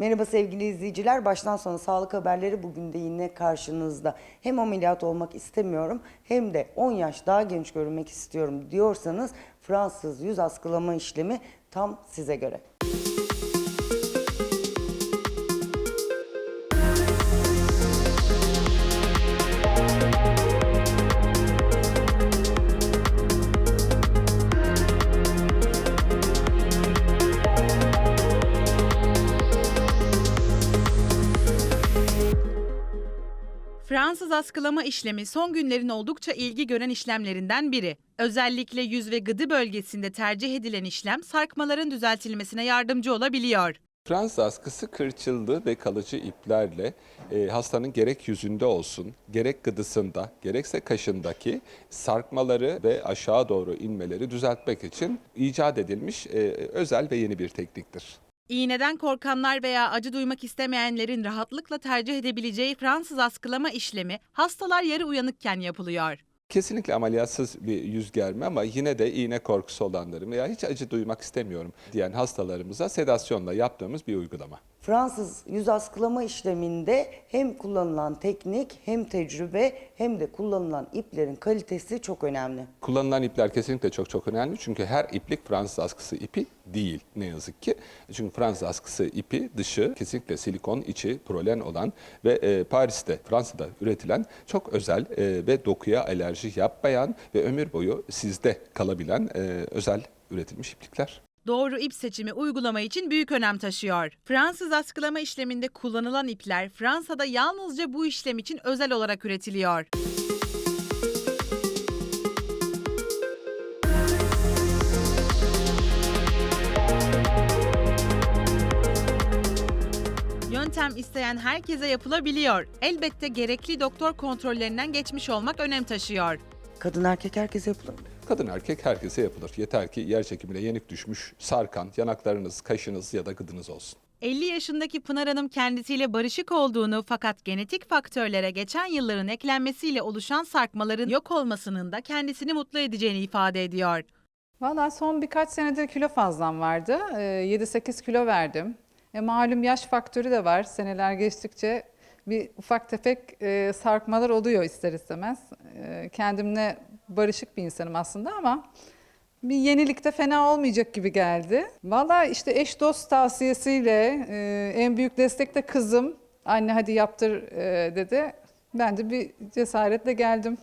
Merhaba sevgili izleyiciler. Baştan sona sağlık haberleri bugün de yine karşınızda. Hem ameliyat olmak istemiyorum hem de 10 yaş daha genç görünmek istiyorum diyorsanız Fransız yüz askılama işlemi tam size göre. Fransız askılama işlemi son günlerin oldukça ilgi gören işlemlerinden biri. Özellikle yüz ve gıdı bölgesinde tercih edilen işlem sarkmaların düzeltilmesine yardımcı olabiliyor. Fransız askısı kırçıllı ve kalıcı iplerle e, hastanın gerek yüzünde olsun, gerek gıdısında, gerekse kaşındaki sarkmaları ve aşağı doğru inmeleri düzeltmek için icat edilmiş e, özel ve yeni bir tekniktir. İğneden korkanlar veya acı duymak istemeyenlerin rahatlıkla tercih edebileceği Fransız askılama işlemi hastalar yarı uyanıkken yapılıyor. Kesinlikle ameliyatsız bir yüz germe ama yine de iğne korkusu olanların veya hiç acı duymak istemiyorum diyen hastalarımıza sedasyonla yaptığımız bir uygulama. Fransız yüz askılama işleminde hem kullanılan teknik hem tecrübe hem de kullanılan iplerin kalitesi çok önemli. Kullanılan ipler kesinlikle çok çok önemli çünkü her iplik Fransız askısı ipi değil ne yazık ki. Çünkü Fransız askısı ipi dışı kesinlikle silikon içi prolen olan ve e, Paris'te Fransa'da üretilen çok özel e, ve dokuya alerji yapmayan ve ömür boyu sizde kalabilen e, özel üretilmiş iplikler. Doğru ip seçimi uygulama için büyük önem taşıyor. Fransız askılama işleminde kullanılan ipler Fransa'da yalnızca bu işlem için özel olarak üretiliyor. Yöntem isteyen herkese yapılabiliyor. Elbette gerekli doktor kontrollerinden geçmiş olmak önem taşıyor. Kadın erkek herkese yapılır. Kadın erkek herkese yapılır. Yeter ki yer çekimine yenik düşmüş, sarkan, yanaklarınız, kaşınız ya da gıdınız olsun. 50 yaşındaki Pınar Hanım kendisiyle barışık olduğunu fakat genetik faktörlere geçen yılların eklenmesiyle oluşan sarkmaların yok olmasının da kendisini mutlu edeceğini ifade ediyor. Valla son birkaç senedir kilo fazlam vardı. Ee, 7-8 kilo verdim. E, malum yaş faktörü de var. Seneler geçtikçe bir ufak tefek e, sarkmalar oluyor ister istemez. E, kendimle barışık bir insanım aslında ama bir yenilik de fena olmayacak gibi geldi. Valla işte eş dost tavsiyesiyle e, en büyük destek de kızım. Anne hadi yaptır e, dedi. Ben de bir cesaretle geldim.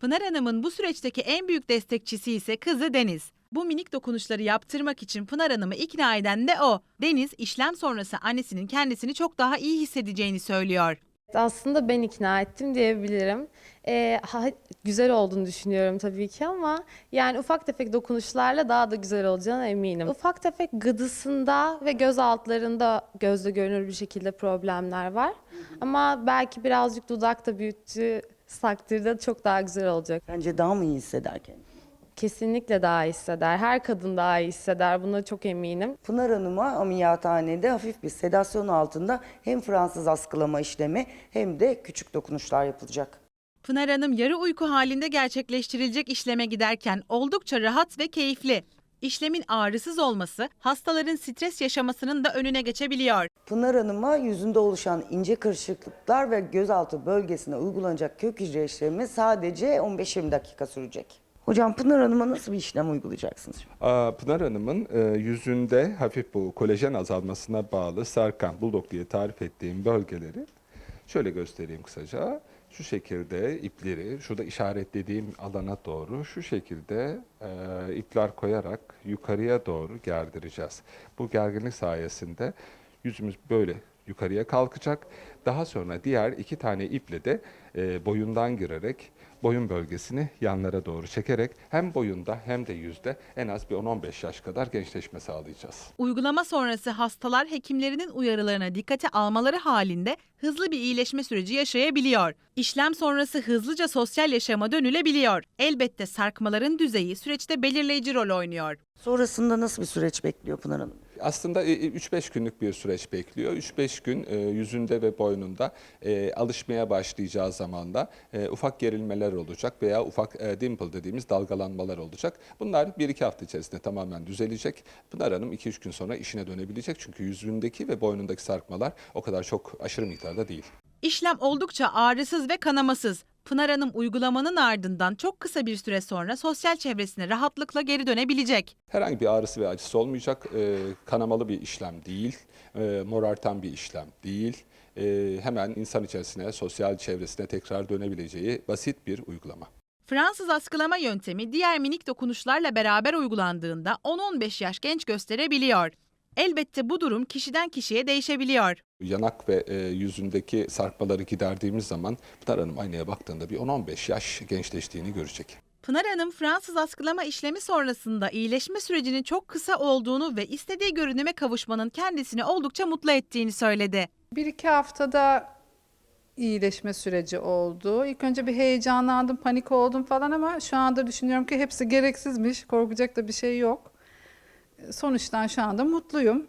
Pınar Hanım'ın bu süreçteki en büyük destekçisi ise kızı Deniz. Bu minik dokunuşları yaptırmak için Pınar Hanım'ı ikna eden de o. Deniz işlem sonrası annesinin kendisini çok daha iyi hissedeceğini söylüyor. Aslında ben ikna ettim diyebilirim. Ee, ha- güzel olduğunu düşünüyorum tabii ki ama yani ufak tefek dokunuşlarla daha da güzel olacağına eminim. Ufak tefek gıdısında ve göz altlarında gözle görünür bir şekilde problemler var. Ama belki birazcık dudakta büyüttüğü takdirde çok daha güzel olacak. Bence daha mı iyi hisseder kendini? Kesinlikle daha iyi hisseder. Her kadın daha iyi hisseder. Buna çok eminim. Pınar Hanım'a ameliyathanede hafif bir sedasyon altında hem Fransız askılama işlemi hem de küçük dokunuşlar yapılacak. Pınar Hanım yarı uyku halinde gerçekleştirilecek işleme giderken oldukça rahat ve keyifli. İşlemin ağrısız olması hastaların stres yaşamasının da önüne geçebiliyor. Pınar Hanım'a yüzünde oluşan ince kırışıklıklar ve gözaltı bölgesine uygulanacak kök hücre işlemi sadece 15-20 dakika sürecek. Hocam Pınar Hanım'a nasıl bir işlem uygulayacaksınız? Pınar Hanım'ın e, yüzünde hafif bu kolajen azalmasına bağlı sarkan buldok diye tarif ettiğim bölgeleri şöyle göstereyim kısaca. Şu şekilde ipleri, şurada işaretlediğim alana doğru şu şekilde e, ipler koyarak yukarıya doğru gerdireceğiz. Bu gerginlik sayesinde yüzümüz böyle yukarıya kalkacak. Daha sonra diğer iki tane iple de e, boyundan girerek boyun bölgesini yanlara doğru çekerek hem boyunda hem de yüzde en az bir 10-15 yaş kadar gençleşme sağlayacağız. Uygulama sonrası hastalar hekimlerinin uyarılarına dikkate almaları halinde hızlı bir iyileşme süreci yaşayabiliyor. İşlem sonrası hızlıca sosyal yaşama dönülebiliyor. Elbette sarkmaların düzeyi süreçte belirleyici rol oynuyor. Sonrasında nasıl bir süreç bekliyor Pınar Hanım? Aslında e, e, 3-5 günlük bir süreç bekliyor. 3-5 gün e, yüzünde ve boynunda e, alışmaya başlayacağı zamanda e, ufak gerilmeler olacak veya ufak e, dimple dediğimiz dalgalanmalar olacak. Bunlar 1-2 hafta içerisinde tamamen düzelecek. Pınar Hanım 2-3 gün sonra işine dönebilecek. Çünkü yüzündeki ve boynundaki sarkmalar o kadar çok aşırı miktarda değil. İşlem oldukça ağrısız ve kanamasız. Pınar Hanım uygulamanın ardından çok kısa bir süre sonra sosyal çevresine rahatlıkla geri dönebilecek. Herhangi bir ağrısı ve acısı olmayacak. E, kanamalı bir işlem değil. E, morartan bir işlem değil. E, hemen insan içerisine, sosyal çevresine tekrar dönebileceği basit bir uygulama. Fransız askılama yöntemi diğer minik dokunuşlarla beraber uygulandığında 10-15 yaş genç gösterebiliyor. Elbette bu durum kişiden kişiye değişebiliyor. Yanak ve e, yüzündeki sarkmaları giderdiğimiz zaman Pınar Hanım aynaya baktığında bir 10-15 yaş gençleştiğini görecek. Pınar Hanım Fransız askılama işlemi sonrasında iyileşme sürecinin çok kısa olduğunu ve istediği görünüme kavuşmanın kendisini oldukça mutlu ettiğini söyledi. Bir iki haftada iyileşme süreci oldu. İlk önce bir heyecanlandım, panik oldum falan ama şu anda düşünüyorum ki hepsi gereksizmiş. Korkacak da bir şey yok. Sonuçtan şu anda mutluyum.